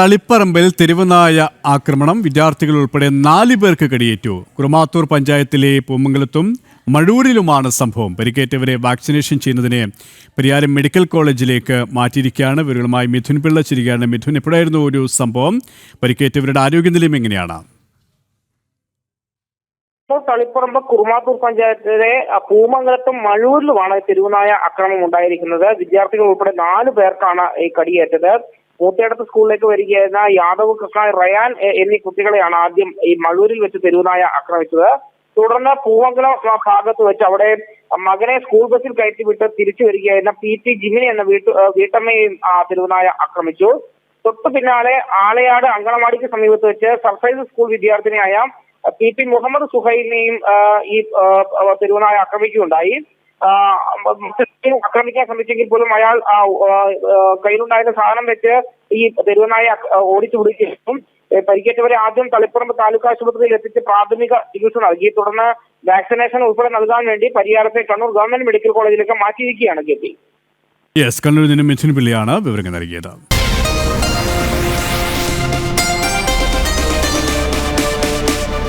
തളിപ്പറമ്പിൽ തെരുവുനായ ആക്രമണം. വിദ്യാർത്ഥികൾ ഉൾപ്പെടെ നാല് പേർക്ക് കടിയേറ്റു. കുറുമാത്തൂർ പഞ്ചായത്തിലെ പൂമംഗലത്തും മഴൂരിലുമാണ് സംഭവം. പരിക്കേറ്റവരെ വാക്സിനേഷൻ ചെയ്യുന്നതിന് പരിയാരം മെഡിക്കൽ കോളേജിലേക്ക് മാറ്റിയിരിക്കുകയാണ്. ഇവരുമായി മിഥുൻ പിള്ള ചിരികയാണ് മിഥുൻ എപ്പോഴായിരുന്നു ഒരു സംഭവം? പരിക്കേറ്റവരുടെ ആരോഗ്യനിലയം എങ്ങനെയാണ്? ഇപ്പോൾ തളിപ്പറമ്പ് കുറുമാത്തൂർ പഞ്ചായത്തിലെ പൂമംഗലത്തും മഴൂരിലുമാണ് തെരുവുനായ അക്രമം ഉണ്ടായിരിക്കുന്നത്. വിദ്യാർത്ഥികൾ ഉൾപ്പെടെ നാല് പേർക്കാണ് ഈ കടിയേറ്റത്. മൂത്തേടത്ത് സ്കൂളിലേക്ക് വരികയായിരുന്ന യാദവ് കൃഷ്ണ റയാൻ എന്നീ കുട്ടികളെയാണ് ആദ്യം ഈ മഴൂരിൽ വെച്ച് തെരുവുനായ ആക്രമിച്ചത്. തുടർന്ന് പൂവങ്കുളം ഭാഗത്ത് വെച്ച് അവിടെ മകനെ സ്കൂൾ ബസ്സിൽ കയറ്റിവിട്ട് തിരിച്ചു വരികയായിരുന്ന പി ടി ജിമിനി എന്ന വീട്ടു വീട്ടമ്മയും ആ, ആക്രമിച്ചു. തൊട്ടു പിന്നാലെ ആളയാട് അങ്കണവാടിക്ക് സമീപത്ത് വെച്ച് സർഫൈസ് സ്കൂൾ വിദ്യാർത്ഥിനിയായ പി പി മുഹമ്മദ് സുഹൈലിനെയും ഈ തെരുവുനായ തിരുവനായ ആക്രമിക്കുകയുണ്ടായി. ആക്രമിക്കാൻ ശ്രമിച്ചെങ്കിൽ പോലും അയാൾ കയ്യിലുണ്ടായിരുന്ന സാധനം വെച്ച് ഈ തെരുവനായ ഓടിച്ചു വിടുകയും പരിക്കേറ്റവരെ ആദ്യം തളിപ്പറമ്പ് താലൂക്ക് ആശുപത്രിയിൽ എത്തിച്ച് പ്രാഥമിക ചികിത്സ നൽകി. തുടർന്ന് വാക്സിനേഷൻ ഉൾപ്പെടെ നൽകാൻ വേണ്ടി പരിയാരത്തെ കണ്ണൂർ ഗവൺമെന്റ് മെഡിക്കൽ കോളേജിലേക്ക് മാറ്റിയിരിക്കുകയാണ് കെ പി. യെസ് കണ്ണൂരിൽ നിന്നും മെച്ചിൻ പിള്ളയാണ് വിവരങ്ങൾ നൽകിയത്.